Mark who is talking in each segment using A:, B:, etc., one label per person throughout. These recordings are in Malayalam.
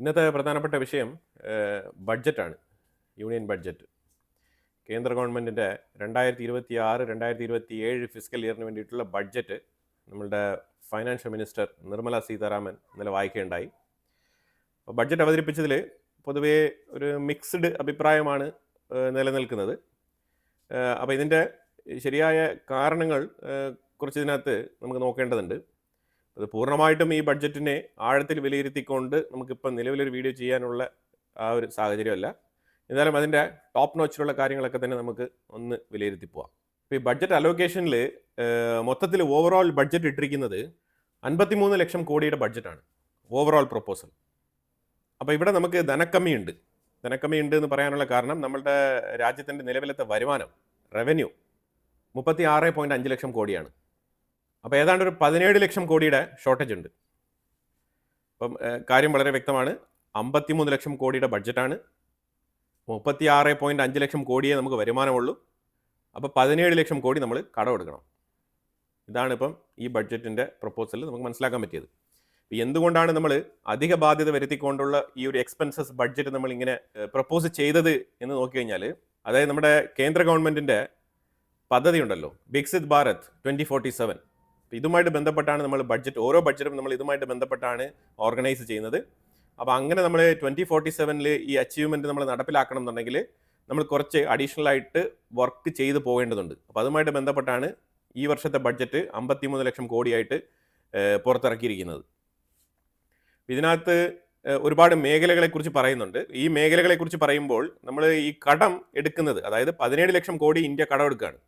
A: ഇന്നത്തെ പ്രധാനപ്പെട്ട വിഷയം ബഡ്ജറ്റാണ് യൂണിയൻ ബഡ്ജറ്റ്. കേന്ദ്ര ഗവൺമെന്റിന്റെ രണ്ടായിരത്തി ഇരുപത്തി ആറ് രണ്ടായിരത്തി ഇരുപത്തി ഏഴ് ഫിസിക്കൽ ഇയറിന് വേണ്ടിയിട്ടുള്ള ബഡ്ജറ്റ് നമ്മളുടെ ഫൈനാൻഷ്യൽ മിനിസ്റ്റർ നിർമ്മല സീതാരാമൻ ഇന്നലെ വായിക്കുകയുണ്ടായി. അപ്പോൾ ബഡ്ജറ്റ് അവതരിപ്പിച്ചതിൽ പൊതുവേ ഒരു മിക്സ്ഡ് അഭിപ്രായമാണ് നിലനിൽക്കുന്നത്. അപ്പോൾ ഇതിന്റെ ശരിയായ കാരണങ്ങൾ കുറച്ച് ഇതിനകത്ത് നമുക്ക് നോക്കേണ്ടതുണ്ട്. അത് പൂർണമായിട്ടും ഈ ബഡ്ജറ്റിനെ ആഴത്തിൽ വിലയിരുത്തിക്കൊണ്ട് നമുക്കിപ്പം നിലവിലൊരു വീഡിയോ ചെയ്യാനുള്ള ആ ഒരു സാഹചര്യമല്ല. എന്നാലും അതിന്റെ ടോപ്പ് നോച്ചിലുള്ള കാര്യങ്ങളൊക്കെ തന്നെ നമുക്ക് ഒന്ന് വിലയിരുത്തി പോവാം. ഇപ്പോൾ ഈ ബഡ്ജറ്റ് അലോക്കേഷനിൽ മൊത്തത്തിൽ ഓവറോൾ ബഡ്ജറ്റ് ഇട്ടിരിക്കുന്നത് അൻപത്തിമൂന്ന് ലക്ഷം കോടിയുടെ ബഡ്ജറ്റാണ്. ഓവറോൾ പ്രൊപ്പോസൽ അപ്പോൾ ഇവിടെ നമുക്ക് ധനക്കമ്മി ഉണ്ട് ധനക്കമ്മി ഉണ്ട് എന്ന് പറയാനുള്ള കാരണം നമ്മളുടെ രാജ്യത്തിന്റെ നിലവിലത്തെ വരുമാനം റവന്യൂ മുപ്പത്തി ആറ് പോയിന്റ് അഞ്ച് ലക്ഷം കോടിയാണ്. അപ്പോൾ ഏതാണ്ട് ഒരു പതിനേഴ് ലക്ഷം കോടിയുടെ ഷോർട്ടേജ് ഉണ്ട്. അപ്പം കാര്യം വളരെ വ്യക്തമാണ്. അമ്പത്തിമൂന്ന് ലക്ഷം കോടിയുടെ ബഡ്ജറ്റാണ്. മുപ്പത്തി ആറ് പോയിന്റ് അഞ്ച് ലക്ഷം കോടിയേ നമുക്ക് വരുമാനമുള്ളൂ. അപ്പോൾ പതിനേഴ് ലക്ഷം കോടി നമ്മൾ കടം എടുക്കണം. ഇതാണ് ഇപ്പം ഈ ബഡ്ജറ്റിന്റെ പ്രപ്പോസലിൽ നമുക്ക് മനസ്സിലാക്കാൻ പറ്റിയത്. എന്തുകൊണ്ടാണ് നമ്മൾ അധിക ബാധ്യത വരുത്തിക്കൊണ്ടുള്ള ഈ ഒരു എക്സ്പെൻസസ് ബഡ്ജറ്റ് നമ്മൾ ഇങ്ങനെ പ്രപ്പോസ് ചെയ്തത് എന്ന് നോക്കിക്കഴിഞ്ഞാൽ അതായത് നമ്മുടെ കേന്ദ്ര ഗവൺമെന്റിന്റെ പദ്ധതി ഉണ്ടല്ലോ Viksit Bharat twenty forty seven ഇതുമായിട്ട് ബന്ധപ്പെട്ടാണ് നമ്മൾ ബഡ്ജറ്റ് ഓരോ ബഡ്ജറ്റും നമ്മൾ ഇതുമായിട്ട് ബന്ധപ്പെട്ടാണ് ഓർഗനൈസ് ചെയ്യുന്നത്. അപ്പോൾ അങ്ങനെ നമ്മൾ ട്വന്റി ഫോർട്ടി സെവനിൽ ഈ അച്ചീവ്മെന്റ് നമ്മൾ നടപ്പിലാക്കണം എന്നുണ്ടെങ്കിൽ നമ്മൾ കുറച്ച് അഡീഷണൽ ആയിട്ട് വർക്ക് ചെയ്ത് പോകേണ്ടതുണ്ട്. അപ്പോൾ അതുമായിട്ട് ബന്ധപ്പെട്ടാണ് ഈ വർഷത്തെ ബഡ്ജറ്റ് അമ്പത്തിമൂന്ന് ലക്ഷം കോടിയായിട്ട് പുറത്തിറക്കിയിരിക്കുന്നത്. ഇതിനകത്ത് ഒരുപാട് മേഖലകളെക്കുറിച്ച് പറയുന്നുണ്ട്. ഈ മേഖലകളെക്കുറിച്ച് പറയുമ്പോൾ നമ്മൾ ഈ കടം എടുക്കുന്നത് അതായത് പതിനേഴ് ലക്ഷം കോടി ഇന്ത്യ കടമെടുക്കുകയാണ്.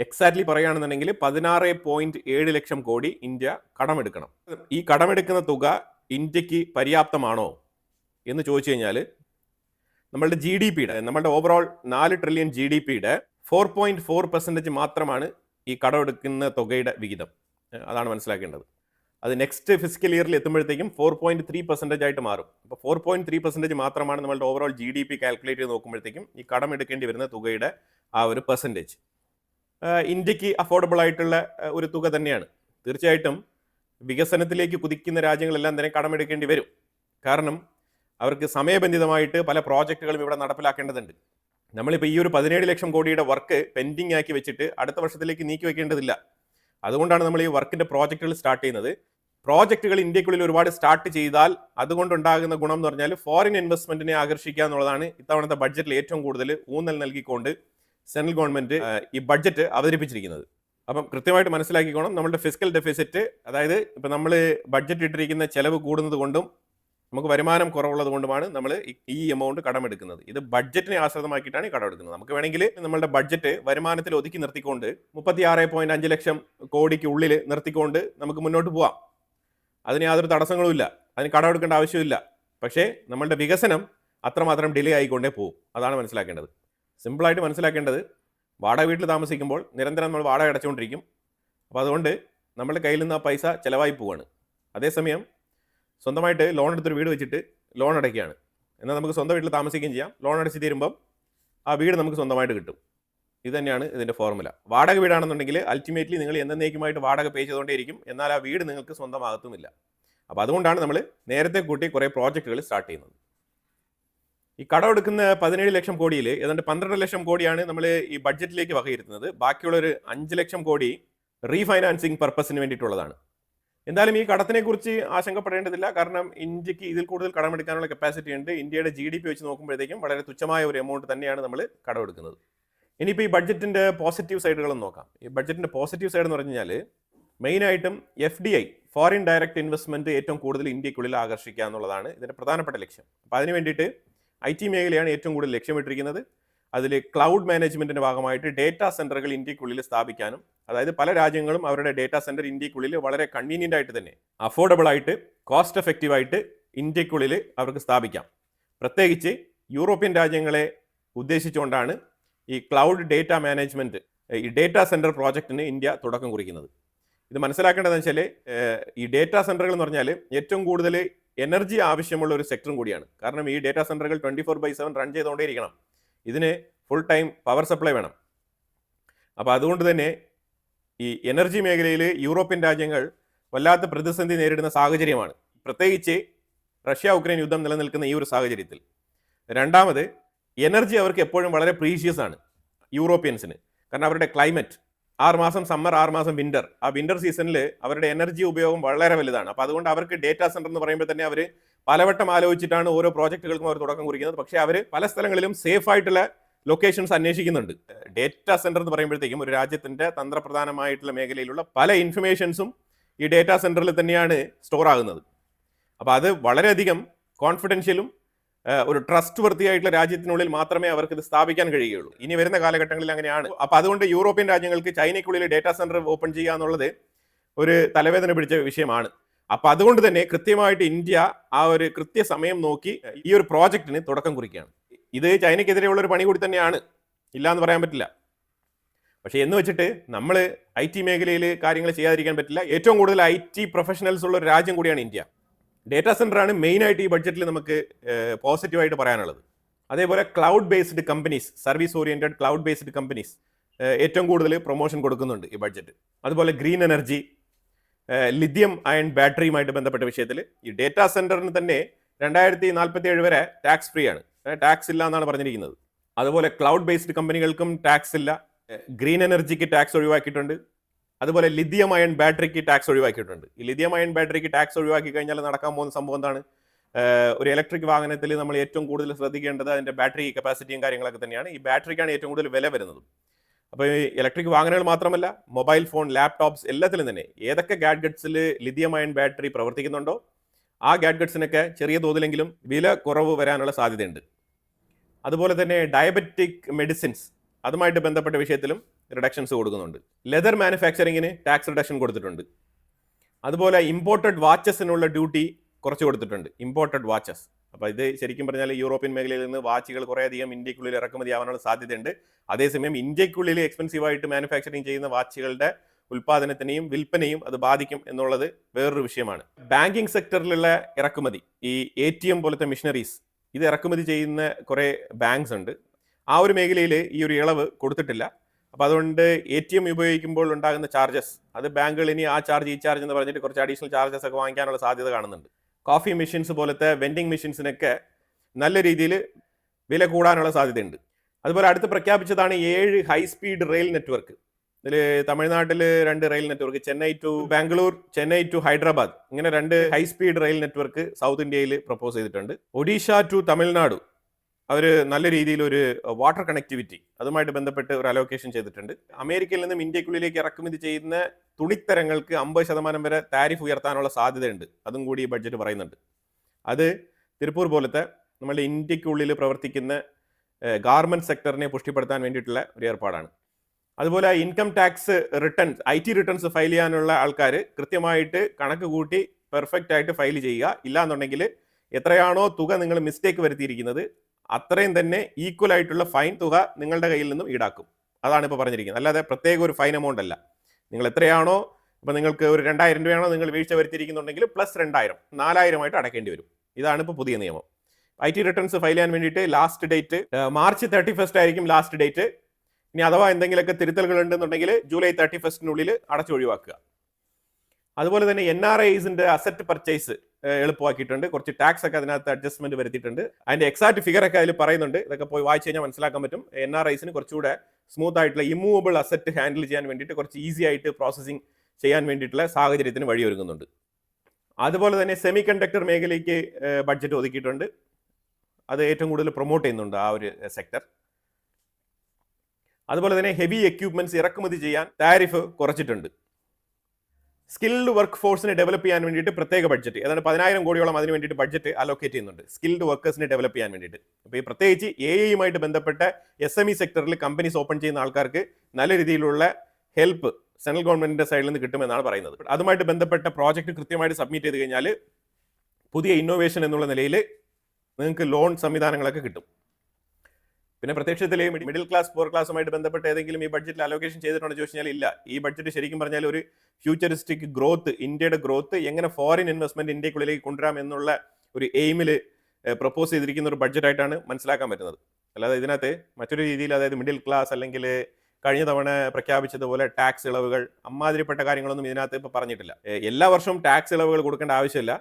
A: എക്സാക്ട്ലി പറയുകയാണെന്നുണ്ടെങ്കിൽ പതിനാറ് പോയിന്റ് ഏഴ് ലക്ഷം കോടി ഇന്ത്യ കടമെടുക്കണം. ഈ കടമെടുക്കുന്ന തുക ഇന്ത്യയ്ക്ക് പര്യാപ്തമാണോ എന്ന് ചോദിച്ചു കഴിഞ്ഞാൽ നമ്മളുടെ ജി ഡി പിയുടെ നമ്മളുടെ ഓവറോൾ നാല് ട്രില്യൺ ജി ഡി പിയുടെ ഫോർ പോയിന്റ് ഫോർ പെർസെന്റേജ് മാത്രമാണ് ഈ കടമെടുക്കുന്ന തുകയുടെ വിഹിതം. അതാണ് മനസ്സിലാക്കേണ്ടത്. അത് നെക്സ്റ്റ് ഫിസിക്കൽ ഇയറിൽ എത്തുമ്പോഴത്തേക്കും ഫോർ പോയിന്റ് ത്രീ പെർസെന്റേജ് ആയിട്ട് മാറും. അപ്പോൾ ഫോർ പോയിന്റ് ത്രീ പെർസെന്റേജ് മാത്രമാണ് നമ്മളുടെ overall G D P calculate ചെയ്ത് നോക്കുമ്പോഴത്തേക്കും ഈ കടമെടുക്കേണ്ടി വരുന്ന തുകയുടെ ആ ഒരു പെർസെന്റേജ് ഇന്ത്യയ്ക്ക് അഫോർഡബിൾ ആയിട്ടുള്ള ഒരു തുക തന്നെയാണ്. തീർച്ചയായിട്ടും വികസനത്തിലേക്ക് കുതിക്കുന്ന രാജ്യങ്ങളെല്ലാം തന്നെ കടമെടുക്കേണ്ടി വരും. കാരണം അവർക്ക് സമയബന്ധിതമായിട്ട് പല പ്രോജക്റ്റുകളും ഇവിടെ നടപ്പിലാക്കേണ്ടതുണ്ട്. നമ്മളിപ്പോൾ ഈ ഒരു പതിനേഴ് ലക്ഷം കോടിയുടെ വർക്ക് പെൻഡിങ് ആക്കി വെച്ചിട്ട് അടുത്ത വർഷത്തിലേക്ക് നീക്കി വെക്കേണ്ടതില്ല. അതുകൊണ്ടാണ് നമ്മൾ ഈ വർക്കിന്റെ പ്രോജക്റ്റുകൾ സ്റ്റാർട്ട് ചെയ്യുന്നത്. പ്രോജക്റ്റുകൾ ഇന്ത്യക്കുള്ളിൽ ഒരുപാട് സ്റ്റാർട്ട് ചെയ്താൽ അതുകൊണ്ടുണ്ടാകുന്ന ഗുണം എന്ന് പറഞ്ഞാൽ ഫോറിൻ ഇൻവെസ്റ്റ്മെന്റിനെ ആകർഷിക്കുക എന്നുള്ളതാണ് ഇത്തവണത്തെ ബഡ്ജറ്റിൽ ഏറ്റവും കൂടുതൽ ഊന്നൽ നൽകിക്കൊണ്ട് സെൻട്രൽ ഗവൺമെന്റ് ഈ ബഡ്ജറ്റ് അവതരിപ്പിച്ചിരിക്കുന്നത്. അപ്പം കൃത്യമായിട്ട് മനസ്സിലാക്കിക്കോണം. നമ്മുടെ ഫിസിക്കൽ ഡെഫിസിറ്റ് അതായത് ഇപ്പം നമ്മൾ ബഡ്ജറ്റ് ഇട്ടിരിക്കുന്ന ചെലവ് കൂടുന്നത് കൊണ്ടും നമുക്ക് വരുമാനം കുറവുള്ളത് കൊണ്ടുമാണ് നമ്മൾ ഈ എമൗണ്ട് കടമെടുക്കുന്നത്. ഇത് ബഡ്ജറ്റിനെ ആശ്രിതമാക്കിയിട്ടാണ് ഈ കടമെടുക്കുന്നത് നമുക്ക് വേണമെങ്കിൽ നമ്മളുടെ ബഡ്ജറ്റ് വരുമാനത്തിൽ ഒതുക്കി നിർത്തിക്കൊണ്ട് മുപ്പത്തി ആറ് പോയിന്റ് അഞ്ച് ലക്ഷം കോടിക്ക് ഉള്ളിൽ നിർത്തിക്കൊണ്ട് നമുക്ക് മുന്നോട്ട് പോവാം. അതിന് യാതൊരു തടസ്സങ്ങളുമില്ല അതിന് കടമെടുക്കേണ്ട ആവശ്യമില്ല. പക്ഷേ നമ്മളുടെ വികസനം അത്രമാത്രം ഡിലേ ആയിക്കൊണ്ടേ പോകും അതാണ് മനസ്സിലാക്കേണ്ടത്. സിമ്പിളായിട്ട് മനസ്സിലാക്കേണ്ടത് വാടക വീട്ടിൽ താമസിക്കുമ്പോൾ നിരന്തരം നമ്മൾ വാടക അടച്ചുകൊണ്ടിരിക്കും. അപ്പോൾ അതുകൊണ്ട് നമ്മുടെ കയ്യിൽ നിന്ന് ആ പൈസ ചിലവായി പോവാണ്. അതേസമയം സ്വന്തമായിട്ട് ലോൺ എടുത്തൊരു വീട് വെച്ചിട്ട് ലോൺ അടയ്ക്കുകയാണ്. എന്നാൽ നമുക്ക് സ്വന്തം വീട്ടിൽ താമസിക്കുകയും ചെയ്യാം. ലോൺ അടച്ച് തീരുമ്പം ആ വീട് നമുക്ക് സ്വന്തമായിട്ട് കിട്ടും. ഇത് തന്നെയാണ് ഇതിന്റെ ഫോർമുല വാടക വീടാണെന്നുണ്ടെങ്കിൽ അൾട്ടിമേറ്റ്ലി നിങ്ങൾ എന്നേക്കുമായിട്ട് വാടക പേ ചെയ്തുകൊണ്ടേയിരിക്കും. എന്നാൽ ആ വീട് നിങ്ങൾക്ക് സ്വന്തമാകത്തുമില്ല. അപ്പോൾ അതുകൊണ്ടാണ് നമ്മൾ നേരത്തെ കൂട്ടി കുറേ പ്രോജക്റ്റുകൾ സ്റ്റാർട്ട് ചെയ്യുന്നത്. ഈ കടമെടുക്കുന്ന പതിനേഴ് ലക്ഷം കോടിയിൽ ഏതാണ്ട് പന്ത്രണ്ട് ലക്ഷം കോടിയാണ് നമ്മൾ ഈ ബഡ്ജറ്റിലേക്ക് വകയിരുത്തുന്നത്. ബാക്കിയുള്ള ഒരു അഞ്ച് ലക്ഷം കോടി റീഫൈനാൻസിങ് പർപ്പസിന് വേണ്ടിയിട്ടുള്ളതാണ്. എന്തായാലും ഈ കടത്തിനെ കുറിച്ച് ആശങ്കപ്പെടേണ്ടതില്ല. കാരണം ഇന്ത്യയ്ക്ക് ഇതിൽ കൂടുതൽ കടമെടുക്കാനുള്ള കപ്പാസിറ്റി ഉണ്ട്. ഇന്ത്യയുടെ ജി ഡി പി വെച്ച് നോക്കുമ്പോഴത്തേക്കും വളരെ തുച്ഛമായ ഒരു എമൗണ്ട് തന്നെയാണ് നമ്മൾ കടമെടുക്കുന്നത്. ഇനിയിപ്പോൾ ഈ ബഡ്ജറ്റിന്റെ പോസിറ്റീവ് സൈഡുകളും നോക്കാം. ഈ ബഡ്ജറ്റിന്റെ പോസിറ്റീവ് സൈഡ് എന്ന് പറഞ്ഞു കഴിഞ്ഞാൽ മെയിനായിട്ടും F D I foreign direct investment ഏറ്റവും കൂടുതൽ ഇന്ത്യക്കുള്ളിൽ ആകർഷിക്കുക എന്നുള്ളതാണ് ഇതിന്റെ പ്രധാനപ്പെട്ട ലക്ഷ്യം. അപ്പോൾ അതിന് വേണ്ടിയിട്ട് ഐ ടി മേഖലയാണ് ഏറ്റവും കൂടുതൽ ലക്ഷ്യമിട്ടിരിക്കുന്നത്. അതിൽ ക്ലൗഡ് മാനേജ്മെന്റിന്റെ ഭാഗമായിട്ട് ഡേറ്റാ സെന്ററുകൾ ഇന്ത്യക്കുള്ളിൽ സ്ഥാപിക്കാനും അതായത് പല രാജ്യങ്ങളും അവരുടെ ഡേറ്റാ സെന്റർ ഇന്ത്യക്കുള്ളിൽ വളരെ കൺവീനിയന്റ് ആയിട്ട് തന്നെ അഫോർഡബിൾ ആയിട്ട് കോസ്റ്റ് എഫക്റ്റീവായിട്ട് ഇന്ത്യക്കുള്ളിൽ അവർക്ക് സ്ഥാപിക്കാം. പ്രത്യേകിച്ച് യൂറോപ്യൻ രാജ്യങ്ങളെ ഉദ്ദേശിച്ചുകൊണ്ടാണ് ഈ ക്ലൗഡ് ഡേറ്റ മാനേജ്മെന്റ് ഈ ഡേറ്റാ സെന്റർ പ്രോജക്റ്റിന് ഇന്ത്യ തുടക്കം കുറിക്കുന്നത്. ഇത് മനസ്സിലാക്കേണ്ടതെന്ന് വെച്ചാൽ ഈ ഡേറ്റാ സെന്ററുകൾ എന്ന് പറഞ്ഞാൽ ഏറ്റവും കൂടുതൽ എനർജി ആവശ്യമുള്ള ഒരു സെക്ടറും കൂടിയാണ്. കാരണം ഈ ഡേറ്റാ സെന്ററുകൾ twenty four by seven run ചെയ്തുകൊണ്ടേയിരിക്കണം ഇതിന് ഫുൾ ടൈം പവർ സപ്ലൈ വേണം. അപ്പോൾ അതുകൊണ്ട് തന്നെ ഈ എനർജി മേഖലയിൽ യൂറോപ്യൻ രാജ്യങ്ങൾ വല്ലാത്ത പ്രതിസന്ധി നേരിടുന്ന സാഹചര്യമാണ്. പ്രത്യേകിച്ച് റഷ്യ ഉക്രൈൻ യുദ്ധം നിലനിൽക്കുന്ന ഈ ഒരു സാഹചര്യത്തിൽ. രണ്ടാമത് എനർജി അവർക്ക് എപ്പോഴും വളരെ പ്രീഷ്യസ് ആണ് യൂറോപ്യൻസിന്. കാരണം അവരുടെ ക്ലൈമറ്റ് ആറ് മാസം സമ്മർ ആറ് മാസം വിന്റർ ആ വിന്റർ സീസണിൽ അവരുടെ എനർജി ഉപയോഗം വളരെ വലുതാണ്. അപ്പോൾ അതുകൊണ്ട് അവർക്ക് ഡേറ്റാ സെന്റർ എന്ന് പറയുമ്പോൾ തന്നെ അവർ പലവട്ടം ആലോചിച്ചിട്ടാണ് ഓരോ പ്രോജക്റ്റുകൾക്കും അവർ തുടക്കം കുറിക്കുന്നത്. പക്ഷേ അവർ പല സ്ഥലങ്ങളിലും സേഫ് ആയിട്ടുള്ള ലൊക്കേഷൻസ് അന്വേഷിക്കുന്നുണ്ട്. ഡേറ്റാ സെന്റർ എന്ന് പറയുമ്പോഴത്തേക്കും ഒരു രാജ്യത്തിന്റെ തന്ത്രപ്രധാനമായിട്ടുള്ള മേഖലയിലുള്ള പല ഇൻഫർമേഷൻസും ഈ ഡേറ്റാ സെന്ററിൽ തന്നെയാണ് സ്റ്റോർ ആകുന്നത്. അപ്പോൾ അത് വളരെയധികം കോൺഫിഡൻഷ്യലും ഒരു ട്രസ്റ്റ് വൃത്തിയായിട്ടുള്ള രാജ്യത്തിനുള്ളിൽ മാത്രമേ അവർക്ക് ഇത് സ്ഥാപിക്കാൻ കഴിയുകയുള്ളൂ. ഇനി വരുന്ന കാലഘട്ടങ്ങളിൽ അങ്ങനെയാണ്. അപ്പോൾ അതുകൊണ്ട് യൂറോപ്യൻ രാജ്യങ്ങൾക്ക് ചൈനയ്ക്കുള്ളിൽ ഡേറ്റാ സെന്റർ ഓപ്പൺ ചെയ്യുക എന്നുള്ളത് ഒരു തലവേദന പിടിച്ച വിഷയമാണ്. അപ്പോൾ അതുകൊണ്ട് തന്നെ കൃത്യമായിട്ട് ഇന്ത്യ ആ ഒരു കൃത്യ സമയം നോക്കി ഈ ഒരു പ്രോജക്റ്റിന് തുടക്കം കുറിക്കുകയാണ്. ഇത് ചൈനയ്ക്കെതിരെയുള്ള ഒരു പണി കൂടി തന്നെയാണ്. ഇല്ല എന്ന് പറയാൻ പറ്റില്ല. പക്ഷേ എന്ന് വെച്ചിട്ട് നമ്മൾ ഐ ടി മേഖലയിൽ കാര്യങ്ങൾ ചെയ്യാതിരിക്കാൻ പറ്റില്ല. ഏറ്റവും കൂടുതൽ ഐ ടി പ്രൊഫഷണൽസ് ഉള്ള ഒരു രാജ്യം കൂടിയാണ് ഇന്ത്യ. ഡേറ്റാ സെന്ററാണ് മെയിനായിട്ട് ഈ ബഡ്ജറ്റിൽ നമുക്ക് പോസിറ്റീവായിട്ട് പറയാനുള്ളത്. അതേപോലെ cloud based companies service oriented cloud based companies ഏറ്റവും കൂടുതൽ പ്രൊമോഷൻ കൊടുക്കുന്നുണ്ട് ഈ ബഡ്ജറ്റ്. അതുപോലെ ഗ്രീൻ എനർജി ലിഥിയം അയൺ ബാറ്ററിയുമായിട്ട് ബന്ധപ്പെട്ട വിഷയത്തിൽ ഈ ഡേറ്റാ സെന്ററിന് തന്നെ രണ്ടായിരത്തി നാൽപ്പത്തി ഏഴ് വരെ ടാക്സ് ഫ്രീ ആണ്. ടാക്സ് ഇല്ല എന്നാണ് പറഞ്ഞിരിക്കുന്നത്. അതുപോലെ ക്ലൗഡ് ബേസ്ഡ് കമ്പനികൾക്കും ടാക്സ് ഇല്ല. ഗ്രീൻ എനർജിക്ക് ടാക്സ് ഒഴിവാക്കിയിട്ടുണ്ട്. അതുപോലെ ലിഥിയം അയൺ ബാറ്ററിക്ക് ടാക്സ് ഒഴിവാക്കിയിട്ടുണ്ട്. ഈ ലിഥിയം അയൺ ബാറ്ററിക്ക് ടാക്സ് ഒഴിവാക്കി കഴിഞ്ഞാൽ നടക്കാൻ പോകുന്ന സംഭവം എന്താണ്? ഒരു ഇലക്ട്രിക് വാഹനത്തിൽ നമ്മൾ ഏറ്റവും കൂടുതൽ ശ്രദ്ധിക്കേണ്ടത് അതിന്റെ ബാറ്ററി കപ്പാസിറ്റിയും കാര്യങ്ങളൊക്കെ തന്നെയാണ്. ഈ ബാറ്ററിക്കാണ് ഏറ്റവും കൂടുതൽ വില വരുന്നത്. അപ്പോൾ ഈ ഇലക്ട്രിക് വാഹനങ്ങൾ മാത്രമല്ല മൊബൈൽ ഫോൺ ലാപ്ടോപ്സ് എല്ലാത്തിലും തന്നെ ഏതൊക്കെ ഗാഡ്ഗറ്റ്സിൽ ലിഥിയം അയൺ ബാറ്ററി പ്രവർത്തിക്കുന്നുണ്ടോ ആ ഗാഡ്ഗറ്റ്സിനൊക്കെ ചെറിയ തോതിലെങ്കിലും വില കുറവ് വരാനുള്ള സാധ്യതയുണ്ട്. അതുപോലെ തന്നെ ഡയബറ്റിക് മെഡിസിൻസ് അതുമായിട്ട് ബന്ധപ്പെട്ട വിഷയത്തിലും റിഡക്ഷൻസ് കൊടുക്കുന്നുണ്ട്. ലെതർ മാനുഫാക്ചറിങ്ങിന് ടാക്സ് റിഡക്ഷൻ കൊടുത്തിട്ടുണ്ട്. അതുപോലെ ഇമ്പോർട്ടഡ് വാച്ചസിനുള്ള ഡ്യൂട്ടി കുറച്ച് കൊടുത്തിട്ടുണ്ട്. ഇമ്പോർട്ടഡ് വാച്ചസ് അപ്പോൾ ഇത് ശരിക്കും പറഞ്ഞാൽ യൂറോപ്യൻ മേഖലയിൽ നിന്ന് വാച്ചുകൾ കുറേയധികം ഇന്ത്യക്കുള്ളിൽ ഇറക്കുമതി ആവാനുള്ള സാധ്യതയുണ്ട്. അതേസമയം ഇന്ത്യക്കുള്ളിൽ എക്സ്പെൻസീവായിട്ട് മാനുഫാക്ചറിങ് ചെയ്യുന്ന വാച്ചുകളുടെ ഉൽപ്പാദനത്തിനെയും വിൽപ്പനയും അത് ബാധിക്കും എന്നുള്ളത് വേറൊരു വിഷയമാണ്. ബാങ്കിങ് സെക്ടറിലുള്ള ഇറക്കുമതി ഈ എ ടി എം പോലത്തെ മിഷനറീസ് ഇത് ഇറക്കുമതി ചെയ്യുന്ന കുറേ ബാങ്ക്സ് ഉണ്ട്. ആ ഒരു മേഖലയിൽ ഈ ഒരു ഇളവ് കൊടുത്തിട്ടില്ല. അപ്പോൾ അതുകൊണ്ട് എ ടി എം ഉപയോഗിക്കുമ്പോൾ ഉണ്ടാകുന്ന ചാർജസ് അത് ബാങ്കുകൾ ഇനി ആ ചാർജ് ഈ ചാർജ് എന്ന് പറഞ്ഞിട്ട് കുറച്ച് അഡീഷണൽ ചാർജസ് ഒക്കെ വാങ്ങിക്കാനുള്ള സാധ്യത കാണുന്നുണ്ട്. കോഫി മെഷീൻസ് പോലത്തെ വെൻഡിങ് മെഷീൻസിനൊക്കെ നല്ല രീതിയിൽ വില കൂടാനുള്ള സാധ്യതയുണ്ട്. അതുപോലെ അടുത്ത് പ്രഖ്യാപിച്ചതാണ് ഏഴ് ഹൈ സ്പീഡ് റെയിൽ നെറ്റ്വർക്ക് ഇതിൽ തമിഴ്നാട്ടിൽ രണ്ട് rail network Chennai to Bangalore Chennai to Hyderabad. ഇങ്ങനെ രണ്ട് high speed rail network south ഇന്ത്യയിൽ പ്രപ്പോസ് ചെയ്തിട്ടുണ്ട്. ഒഡീഷ ടു തമിഴ്നാടു. അവർ നല്ല രീതിയിൽ ഒരു വാട്ടർ കണക്ടിവിറ്റി അതുമായിട്ട് ബന്ധപ്പെട്ട് ഒരു അലോക്കേഷൻ ചെയ്തിട്ടുണ്ട്. അമേരിക്കയിൽ നിന്നും ഇന്ത്യക്കുള്ളിലേക്ക് ഇറക്കുമതി ചെയ്യുന്ന തുണിത്തരങ്ങൾക്ക് അമ്പത് ശതമാനം വരെ താരിഫ് ഉയർത്താനുള്ള സാധ്യതയുണ്ട്. അതും കൂടി ഈ ബഡ്ജറ്റ് പറയുന്നുണ്ട്. അത് തിരുപ്പൂർ പോലത്തെ നമ്മുടെ ഇന്ത്യക്കുള്ളിൽ പ്രവർത്തിക്കുന്ന ഗാർമെന്റ് സെക്ടറിനെ പുഷ്ടിപ്പെടുത്താൻ വേണ്ടിയിട്ടുള്ള ഒരു ഏർപ്പാടാണ്. അതുപോലെ income tax returns I T returns file ചെയ്യാനുള്ള ആൾക്കാർ കൃത്യമായിട്ട് കണക്ക് കൂട്ടി പെർഫെക്റ്റ് ആയിട്ട് ഫയൽ ചെയ്യുക. ഇല്ലാന്നുണ്ടെങ്കിൽ എത്രയാണോ തുക നിങ്ങൾ മിസ്റ്റേക്ക് വരുത്തിയിരിക്കുന്നത് അത്രയും തന്നെ ഈക്വൽ ആയിട്ടുള്ള ഫൈൻ തുക നിങ്ങളുടെ കയ്യിൽ നിന്നും ഈടാക്കും. അതാണ് ഇപ്പോൾ പറഞ്ഞിരിക്കുന്നത്. അല്ലാതെ പ്രത്യേക ഒരു ഫൈൻ എമൗണ്ട് അല്ല. നിങ്ങൾ എത്രയാണോ ഇപ്പം നിങ്ങൾക്ക് ഒരു രണ്ടായിരം രൂപയാണോ നിങ്ങൾ വീഴ്ച വരുത്തിയിരിക്കുന്നുണ്ടെങ്കിൽ പ്ലസ് രണ്ടായിരം നാലായിരമായിട്ട് അടയ്ക്കേണ്ടി വരും. ഇതാണ് ഇപ്പോൾ പുതിയ നിയമം. ഐ ടി റിട്ടേൺസ് ഫയൽ ചെയ്യാൻ വേണ്ടിയിട്ട് last date March thirty first ആയിരിക്കും ലാസ്റ്റ് ഡേറ്റ് ഇനി അഥവാ എന്തെങ്കിലുമൊക്കെ തിരുത്തലുകൾ ഉണ്ടെന്നുണ്ടെങ്കിൽ ജൂലൈ തേർട്ടി ഫസ്റ്റിനുള്ളിൽ അടച്ചൊഴിവാക്കുക അതുപോലെ തന്നെ എൻ ആർ ഐസിന്റെ അസറ്റ് പർച്ചേസ് എളുപ്പമാക്കിയിട്ടുണ്ട്. കുറച്ച് ടാക്സ് ഒക്കെ അതിനകത്ത് അഡ്ജസ്റ്റ്മെന്റ് വരുത്തിയിട്ടുണ്ട്. അതിന്റെ എക്സാക്ട് ഫിഗർ ഒക്കെ അതിൽ പറയുന്നുണ്ട്. ഇതൊക്കെ പോയി വായിച്ചു കഴിഞ്ഞാൽ മനസ്സിലാക്കാൻ പറ്റും. എൻ ആർ ഐസിന് കുറച്ചുകൂടെ സ്മൂത്ത് ആയിട്ടുള്ള ഇമൂവബിൾ അസറ്റ് ഹാൻഡിൽ ചെയ്യാൻ വേണ്ടിയിട്ട് കുറച്ച് ഈസി ആയിട്ട് പ്രോസസ്സിംഗ് ചെയ്യാൻ വേണ്ടിയിട്ടുള്ള സാഹചര്യത്തിന് വഴിയൊരുങ്ങുന്നുണ്ട്. അതുപോലെ തന്നെ സെമി കണ്ടക്ടർ മേഖലയ്ക്ക് ബഡ്ജറ്റ് ഒതുക്കിയിട്ടുണ്ട്. അത് ഏറ്റവും കൂടുതൽ പ്രൊമോട്ട് ചെയ്യുന്നുണ്ട് ആ ഒരു സെക്ടർ അതുപോലെ തന്നെ ഹെവി എക്യുപ്മെന്റ്സ് ഇറക്കുമതി ചെയ്യാൻ താരിഫ് കുറച്ചിട്ടുണ്ട്. സ്കിൽഡ് വർക്ക് ഫോഴ്സിനെ ഡെവലപ്പ് ചെയ്യാൻ വേണ്ടിയിട്ട് പ്രത്യേക ബഡ്ജറ്റ് അതായത് പതിനായിരം കോടിയോളം അതിന് വേണ്ടിയിട്ട് ബഡ്ജറ്റ് അലോക്കേറ്റ് ചെയ്യുന്നുണ്ട്. സ്കിൽഡ് വർക്കേഴ്സിനെ ഡെവലപ്പ് ചെയ്യാൻ വേണ്ടിയിട്ട്. അപ്പോൾ ഈ പ്രത്യേകിച്ച് എ ഐയുമായിട്ട് ബന്ധപ്പെട്ട എസ് എം ഇ സെക്ടറിൽ കമ്പനീസ് ഓപ്പൺ ചെയ്യുന്ന ആൾക്കാർക്ക് നല്ല രീതിയിലുള്ള ഹെൽപ്പ് സെൻട്രൽ ഗവൺമെന്റിന്റെ സൈഡിൽ നിന്ന് കിട്ടുമെന്നാണ് പറയുന്നത്. അതുമായിട്ട് ബന്ധപ്പെട്ട പ്രോജക്റ്റ് കൃത്യമായിട്ട് സബ്മിറ്റ് ചെയ്ത് കഴിഞ്ഞാൽ പുതിയ ഇന്നോവേഷൻ എന്നുള്ള നിലയിൽ നിങ്ങൾക്ക് ലോൺ സംവിധാനങ്ങളൊക്കെ കിട്ടും. പിന്നെ പ്രത്യക്ഷത്തിൽ മിഡിൽ ക്ലാസ് പുവർ ക്ലാസുമായിട്ട് ബന്ധപ്പെട്ട് ഏതെങ്കിലും ഈ ബഡ്ജറ്റിൽ അലോക്കേഷൻ ചെയ്തിട്ടുണ്ടോ ചോദിച്ചു കഴിഞ്ഞാൽ ഇല്ല. ഈ ബഡ്ജറ്റ് ശരിക്കും പറഞ്ഞാൽ ഒരു ഫ്യൂച്ചറിസ്റ്റിക് ഗ്രോത്ത് ഇന്ത്യയുടെ ഗ്രോത്ത് എങ്ങനെ ഫോറിൻ ഇൻവെസ്റ്റ്മെന്റ് ഇന്ത്യക്കുള്ളിലേക്ക് കൊണ്ടുവരാം എന്നുള്ള ഒരു എയിമിൽ പ്രപ്പോസ് ചെയ്തിരിക്കുന്ന ഒരു ബഡ്ജറ്റായിട്ടാണ് മനസ്സിലാക്കാൻ പറ്റുന്നത്. അല്ലാതെ ഇതിനകത്ത് മറ്റൊരു രീതിയിൽ അതായത് മിഡിൽ ക്ലാസ് അല്ലെങ്കിൽ കഴിഞ്ഞ തവണ പ്രഖ്യാപിച്ചതുപോലെ ടാക്സ് ഇളവുകൾ അമ്മാതിരിപ്പെട്ട കാര്യങ്ങളൊന്നും ഇതിനകത്ത് ഇപ്പോൾ പറഞ്ഞിട്ടില്ല. എല്ലാ വർഷവും ടാക്സ് ഇളവുകൾ കൊടുക്കേണ്ട ആവശ്യമില്ല.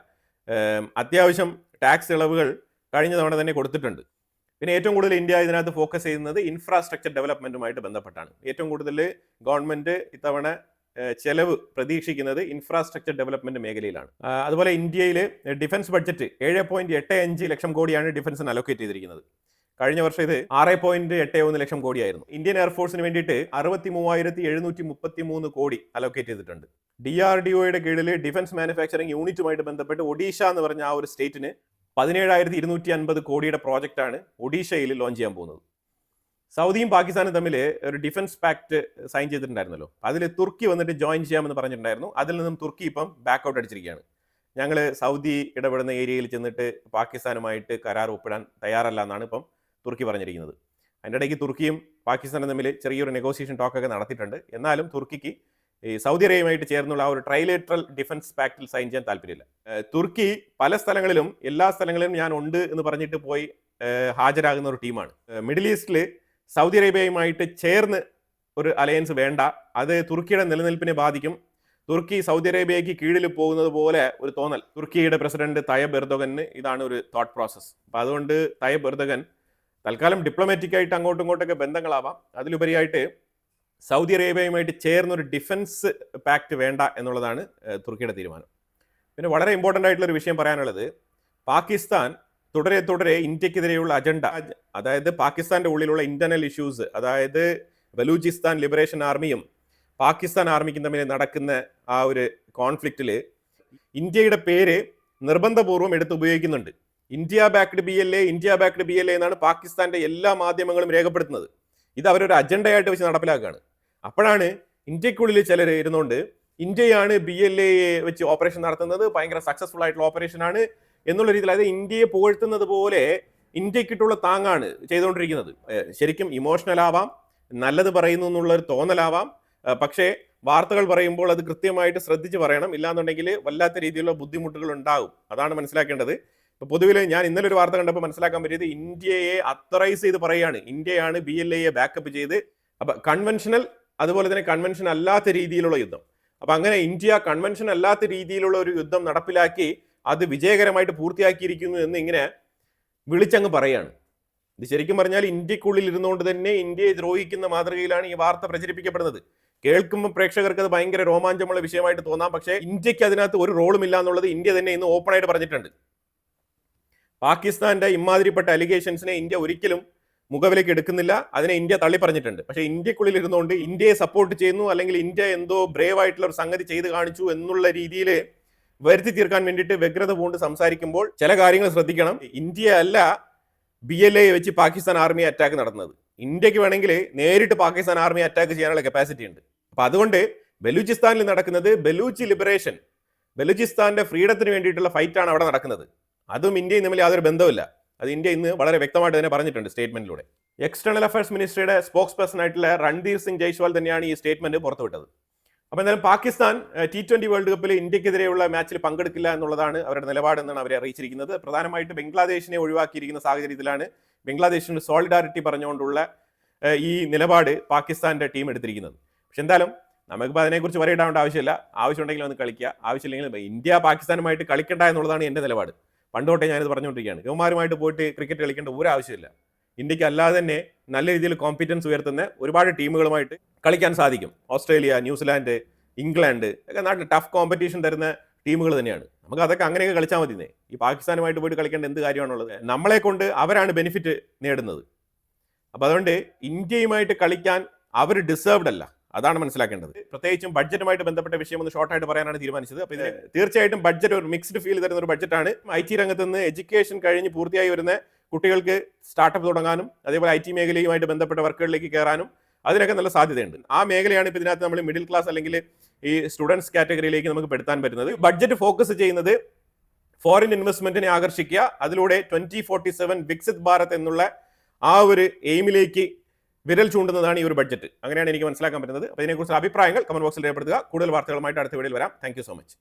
A: അത്യാവശ്യം ടാക്സ് ഇളവുകൾ കഴിഞ്ഞ തവണ തന്നെ കൊടുത്തിട്ടുണ്ട്. പിന്നെ ഏറ്റവും കൂടുതൽ ഇന്ത്യ ഇതിനകത്ത് ഫോക്കസ് ചെയ്യുന്നത് ഇൻഫ്രാസ്ട്രക്ചർ ഡെവലപ്മെന്റുമായിട്ട് ബന്ധപ്പെട്ടാണ്. ഏറ്റവും കൂടുതൽ ഗവൺമെന്റ് ഇത്തവണ ചെലവ് പ്രതീക്ഷിക്കുന്നത് ഇൻഫ്രാസ്ട്രക്ചർ ഡെവലപ്മെന്റ് മേഖലയിലാണ്. അതുപോലെ ഇന്ത്യയിൽ ഡിഫൻസ് ബഡ്ജറ്റ് ഏഴ് പോയിന്റ് എട്ട് അഞ്ച് ലക്ഷം കോടിയാണ് ഡിഫൻസിന് അലോക്കേറ്റ് ചെയ്തിരിക്കുന്നത്. കഴിഞ്ഞ വർഷം ഇത് ആറ് പോയിന്റ് എട്ട് ഒന്ന് ലക്ഷം കോടിയായിരുന്നു. ഇന്ത്യൻ എയർഫോഴ്സിന് വേണ്ടിയിട്ട് അറുപത്തി മൂവായിരത്തി എഴുന്നൂറ്റി മുപ്പത്തി മൂന്ന് കോടി അലോക്കേറ്റ് ചെയ്തിട്ടുണ്ട്. ഡി ആർ ഡി ഒയുടെ കീഴിൽ ഡിഫൻസ് മാനുഫാക്ചറിംഗ് യൂണിറ്റുമായിട്ട് ബന്ധപ്പെട്ട് ഒഡീഷ എന്ന് പറഞ്ഞ ആ ഒരു സ്റ്റേറ്റിന് പതിനേഴായിരത്തി ഇരുന്നൂറ്റി അൻപത് കോടിയുടെ പ്രോജക്റ്റാണ് ഒഡീഷയിൽ ലോഞ്ച് ചെയ്യാൻ പോകുന്നത്. സൗദിയും പാകിസ്ഥാനും തമ്മിൽ ഒരു ഡിഫൻസ് പാക്ട് സൈൻ ചെയ്തിട്ടുണ്ടായിരുന്നല്ലോ. അതിൽ തുർക്കി വന്നിട്ട് ജോയിൻ ചെയ്യാമെന്ന് പറഞ്ഞിട്ടുണ്ടായിരുന്നു. അതിൽ നിന്നും തുർക്കി ഇപ്പം ബാക്ക് ഔട്ട് അടിച്ചിരിക്കുകയാണ്. ഞങ്ങൾ സൗദി ഇടപെടുന്ന ഏരിയയിൽ ചെന്നിട്ട് പാകിസ്ഥാനുമായിട്ട് കരാർ ഒപ്പിടാൻ തയ്യാറല്ല എന്നാണ് ഇപ്പം തുർക്കി പറഞ്ഞിരിക്കുന്നത്. അതിന്റെ ഇടയ്ക്ക് തുർക്കിയും പാകിസ്ഥാനും തമ്മിൽ ചെറിയൊരു നെഗോസിയേഷൻ ടോക്കൊക്കെ നടത്തിയിട്ടുണ്ട്. എന്നാലും തുർക്കിക്ക് ഈ സൗദി അറേബ്യയുമായിട്ട് ചേർന്നുള്ള ആ ഒരു ട്രൈലേറ്ററൽ ഡിഫൻസ് പാക്റ്റിൽ സൈൻ ചെയ്യാൻ താല്പര്യമില്ല. തുർക്കി പല സ്ഥലങ്ങളിലും എല്ലാ സ്ഥലങ്ങളിലും ഞാൻ ഉണ്ട് എന്ന് പറഞ്ഞിട്ട് പോയി ഹാജരാകുന്ന ഒരു ടീമാണ്. മിഡിൽ ഈസ്റ്റിൽ സൗദി അറേബ്യയുമായിട്ട് ചേർന്ന് ഒരു അലയൻസ് വേണ്ട. അത് തുർക്കിയുടെ നിലനിൽപ്പിനെ ബാധിക്കും. തുർക്കി സൗദി അറേബ്യയ്ക്ക് കീഴിൽ പോകുന്നത് പോലെ ഒരു തോന്നൽ. തുർക്കിയുടെ പ്രസിഡന്റ് തയബ് എർദോഗന് ഇതാണ് ഒരു തോട്ട് പ്രോസസ്സ് അപ്പം അതുകൊണ്ട് തയബ് എർദോഗൻ തൽക്കാലം ഡിപ്ലോമാറ്റിക് ആയിട്ട് അങ്ങോട്ടും ഇങ്ങോട്ടൊക്കെ ബന്ധങ്ങളാവാം. അതിലുപരിയായിട്ട് സൗദി അറേബ്യയുമായിട്ട് ചേർന്നൊരു ഡിഫൻസ് പാക്റ്റ് വേണ്ട എന്നുള്ളതാണ് തുർക്കിയുടെ തീരുമാനം. പിന്നെ വളരെ ഇമ്പോർട്ടന്റ് ആയിട്ടുള്ള ഒരു വിഷയം പറയാനുള്ളത് പാകിസ്ഥാൻ തുടരെ തുടരെ ഇന്ത്യക്കെതിരെയുള്ള അജണ്ട അതായത് പാകിസ്ഥാന്റെ ഉള്ളിലുള്ള ഇന്റർണൽ ഇഷ്യൂസ് അതായത് ബലൂചിസ്ഥാൻ ലിബറേഷൻ ആർമിയും പാകിസ്ഥാൻ ആർമിക്കും തമ്മിൽ നടക്കുന്ന ആ ഒരു കോൺഫ്ലിക്റ്റിൽ ഇന്ത്യയുടെ പേര് നിർബന്ധപൂർവം എടുത്ത് ഉപയോഗിക്കുന്നുണ്ട്. India backed B L A India backed B L A എന്നാണ് പാകിസ്ഥാന്റെ എല്ലാ മാധ്യമങ്ങളും രേഖപ്പെടുത്തുന്നത്. ഇത് അവരൊരു അജണ്ടയായിട്ട് വെച്ച് നടപ്പിലാക്കുകയാണ്. അപ്പോഴാണ് ഇന്ത്യക്കുള്ളിൽ ചിലർ ഇരുന്നുകൊണ്ട് ഇന്ത്യയാണ് ബി എൽ എ വെച്ച് ഓപ്പറേഷൻ നടത്തുന്നത് ഭയങ്കര സക്സസ്ഫുൾ ആയിട്ടുള്ള ഓപ്പറേഷൻ ആണ് എന്നുള്ള രീതിയിൽ അതായത് ഇന്ത്യയെ പുകഴ്ത്തുന്നത് പോലെ ഇന്ത്യക്കിട്ടുള്ള താങ്ങാണ് ചെയ്തുകൊണ്ടിരിക്കുന്നത്. ശരിക്കും ഇമോഷണൽ ആവാം നല്ലത് പറയുന്നു എന്നുള്ളൊരു തോന്നലാവാം. പക്ഷേ വാർത്തകൾ പറയുമ്പോൾ അത് കൃത്യമായിട്ട് ശ്രദ്ധിച്ച് പറയണം. ഇല്ലാന്നുണ്ടെങ്കിൽ വല്ലാത്ത രീതിയിലുള്ള ബുദ്ധിമുട്ടുകൾ ഉണ്ടാകും. അതാണ് മനസ്സിലാക്കേണ്ടത്. ഇപ്പൊ പൊതുവിൽ ഞാൻ ഇന്നലെ ഒരു വാർത്ത കണ്ടപ്പോൾ മനസ്സിലാക്കാൻ പറ്റിയത് ഇന്ത്യയെ അത്തറൈസ് ചെയ്ത് പറയുകയാണ്. ഇന്ത്യയാണ് ബി എൽ എയെ ബാക്കപ്പ് ചെയ്ത്. അപ്പൊ കൺവെൻഷനൽ അതുപോലെ തന്നെ കൺവെൻഷൻ അല്ലാത്ത രീതിയിലുള്ള യുദ്ധം. അപ്പൊ അങ്ങനെ ഇന്ത്യ കൺവെൻഷൻ അല്ലാത്ത രീതിയിലുള്ള ഒരു യുദ്ധം നടപ്പിലാക്കി അത് വിജയകരമായിട്ട് പൂർത്തിയാക്കിയിരിക്കുന്നു എന്ന് ഇങ്ങനെ വിളിച്ചങ്ങ് പറയാണ്. ഇത് ശരിക്കും പറഞ്ഞാൽ ഇന്ത്യക്കുള്ളിൽ ഇരുന്നുകൊണ്ട് തന്നെ ഇന്ത്യയെ ദ്രോഹിക്കുന്ന മാതൃകയിലാണ് ഈ വാർത്ത പ്രചരിപ്പിക്കപ്പെടുന്നത്. കേൾക്കുമ്പോൾ പ്രേക്ഷകർക്ക് അത് ഭയങ്കര രോമാഞ്ചമുള്ള വിഷയമായിട്ട് തോന്നാം. പക്ഷേ ഇന്ത്യയ്ക്ക് അതിനകത്ത് ഒരു റോളും ഇല്ല എന്നുള്ളത് ഇന്ത്യ തന്നെ ഇന്ന് ഓപ്പണായിട്ട് പറഞ്ഞിട്ടുണ്ട്. പാകിസ്ഥാന്റെ ഇമാതിരിപ്പെട്ട അലിഗേഷൻസിനെ ഇന്ത്യ ഒരിക്കലും മുഖവിലേക്ക് എടുക്കുന്നില്ല. അതിനെ ഇന്ത്യ തള്ളി പറഞ്ഞിട്ടുണ്ട് പക്ഷേ ഇന്ത്യക്കുള്ളിൽ ഇരുന്നുകൊണ്ട് ഇന്ത്യയെ സപ്പോർട്ട് ചെയ്യുന്നു അല്ലെങ്കിൽ ഇന്ത്യ എന്തോ ബ്രേവ് ആയിട്ടുള്ള ഒരു സംഗതി ചെയ്ത് കാണിച്ചു എന്നുള്ള രീതിയിൽ വരുത്തി തീർക്കാൻ വേണ്ടിയിട്ട് വ്യഗ്രത പൂണ്ട് സംസാരിക്കുമ്പോൾ ചില കാര്യങ്ങൾ ശ്രദ്ധിക്കണം. ഇന്ത്യ അല്ല ബി എൽ എ വെച്ച് പാകിസ്ഥാൻ ആർമി അറ്റാക്ക് നടന്നത്. ഇന്ത്യയ്ക്ക് വേണമെങ്കിൽ നേരിട്ട് പാകിസ്ഥാൻ ആർമി അറ്റാക്ക് ചെയ്യാനുള്ള കപ്പാസിറ്റി ഉണ്ട്. അപ്പൊ അതുകൊണ്ട് ബലൂചിസ്ഥാനിൽ നടക്കുന്നത് ബലൂച്ച് ലിബറേഷൻ ബലൂചിസ്ഥാന്റെ ഫ്രീഡത്തിന് വേണ്ടിയിട്ടുള്ള ഫൈറ്റാണ് അവിടെ നടക്കുന്നത്. അതും ഇന്ത്യയും തമ്മിൽ യാതൊരു ബന്ധവുമില്ല. അത് ഇന്ത്യ ഇന്ന് വളരെ വ്യക്തമായിട്ട് തന്നെ പറഞ്ഞിട്ടുണ്ട് സ്റ്റേറ്റ്മെന്റിലൂടെ. എക്സ്റ്റേണൽ അഫയേഴ്സ് മിനിസ്ട്രിയുടെ സ്പോക്സ് പേഴ്സൺ ആയിട്ടുള്ള രൺധീർ സിംഗ് ജയ്സ്വാൾ തന്നെയാണ് ഈ സ്റ്റേറ്റ്മെന്റ് പുറത്തുവിട്ടത്. അപ്പോൾ എന്തായാലും പാകിസ്ഥാൻ ടി ട്വന്റി വേൾഡ് കപ്പിൽ ഇന്ത്യക്കെതിരെയുള്ള മാച്ചിൽ പങ്കെടുക്കില്ല എന്നുള്ളതാണ് അവരുടെ നിലപാടെന്നാണ് അവരെ അറിയിച്ചിരിക്കുന്നത്. പ്രധാനമായിട്ട് ബംഗ്ലാദേശിനെ ഒഴിവാക്കിയിരിക്കുന്ന സാഹചര്യത്തിലാണ് ബംഗ്ലാദേശിന് സോളിഡാരിറ്റി പറഞ്ഞുകൊണ്ടുള്ള ഈ നിലപാട് പാകിസ്ഥാന്റെ ടീം എടുത്തിരിക്കുന്നത്. പക്ഷെ എന്തായാലും നമുക്കിപ്പോൾ അതിനെക്കുറിച്ച് വരയിടാവേണ്ട ആവശ്യമില്ല. ആവശ്യമുണ്ടെങ്കിൽ ഒന്ന് കളിക്കുക. ആവശ്യമില്ലെങ്കിൽ ഇന്ത്യ പാകിസ്ഥാനുമായിട്ട് കളിക്കണ്ട എന്നുള്ളതാണ് എന്റെ നിലപാട്. പണ്ട് തൊട്ടേ ഞാനിത് പറഞ്ഞുകൊണ്ടിരിക്കുകയാണ്. യുവമാരുമായിട്ട് പോയിട്ട് ക്രിക്കറ്റ് കളിക്കേണ്ട ഒരു ആവശ്യമില്ല ഇന്ത്യയ്ക്ക് അല്ലാതെ തന്നെ നല്ല രീതിയിൽ കോമ്പിറ്റൻസ് ഉയർത്തുന്ന ഒരുപാട് ടീമുകളുമായിട്ട് കളിക്കാൻ സാധിക്കും. ഓസ്ട്രേലിയ ന്യൂസിലാൻഡ് ഇംഗ്ലണ്ട് ഒക്കെ നാട്ടിൽ ടഫ് കോമ്പറ്റീഷൻ തരുന്ന ടീമുകൾ തന്നെയാണ്. നമുക്ക് അതൊക്കെ അങ്ങനെയൊക്കെ കളിച്ചാൽ മതി ഈ പാകിസ്ഥാനുമായിട്ട് പോയിട്ട് കളിക്കേണ്ട എന്ത് കാര്യമാണുള്ളത്? നമ്മളെ കൊണ്ട് അവരാണ് ബെനിഫിറ്റ് നേടുന്നത്. അപ്പോൾ അതുകൊണ്ട് ഇന്ത്യയുമായിട്ട് കളിക്കാൻ അവർ ഡിസേർവ്ഡ് അല്ല. അതാണ് മനസ്സിലാക്കേണ്ടത്. പ്രത്യേകിച്ചും ബഡ്ജറ്റുമായിട്ട് ബന്ധപ്പെട്ട വിഷയം ഒന്ന് ഷോർട്ടായിട്ട് പറയാനാണ് തീരുമാനിച്ചത്. അപ്പോൾ ഇത് തീർച്ചയായിട്ടും ബഡ്ജറ്റ് ഒരു മിക്സ്ഡ് ഫീൽ തരുന്ന ഒരു ബഡ്ജറ്റാണ് ഐ ടി രംഗത്ത് നിന്ന് എഡ്യൂക്കേഷൻ കഴിഞ്ഞ് പൂർത്തിയായി വരുന്ന കുട്ടികൾക്ക് സ്റ്റാർട്ടപ്പ് തുടങ്ങാനും അതേപോലെ ഐ ടി മേഖലയുമായിട്ട് ബന്ധപ്പെട്ട വർക്കുകളിലേക്ക് കയറാനും അതിനൊക്കെ നല്ല സാധ്യതയുണ്ട്. ആ മേഖലയാണ് ഇപ്പോൾ ഇതിനകത്ത് നമ്മൾ മിഡിൽ ക്ലാസ് അല്ലെങ്കിൽ ഈ സ്റ്റുഡൻസ് കാറ്റഗറിയിലേക്ക് നമുക്ക് പെടുത്താൻ പറ്റുന്നത്. ബഡ്ജറ്റ് ഫോക്കസ് ചെയ്യുന്നത് ഫോറിൻ ഇൻവെസ്റ്റ്മെന്റിനെ ആകർഷിക്കുക. അതിലൂടെ twenty forty seven Viksit Bharat എന്നുള്ള ആ ഒരു എയിമിലേക്ക് വിരൽ ചൂണ്ടുന്നതാണ് ഈ ഒരു ബഡ്ജറ്റ്. അങ്ങനെയാണ് എനിക്ക് മനസ്സിലാക്കാൻ പറ്റുന്നത്. അപ്പോൾ ഇതിനെക്കുറിച്ച് അഭിപ്രായങ്ങൾ കമന്റ് ബോക്സിൽ രേഖപ്പെടുത്തുക. കൂടുതൽ വാർത്തകളുമായിട്ട് അടുത്ത വീഡിയോയിൽ വരാം. Thank so much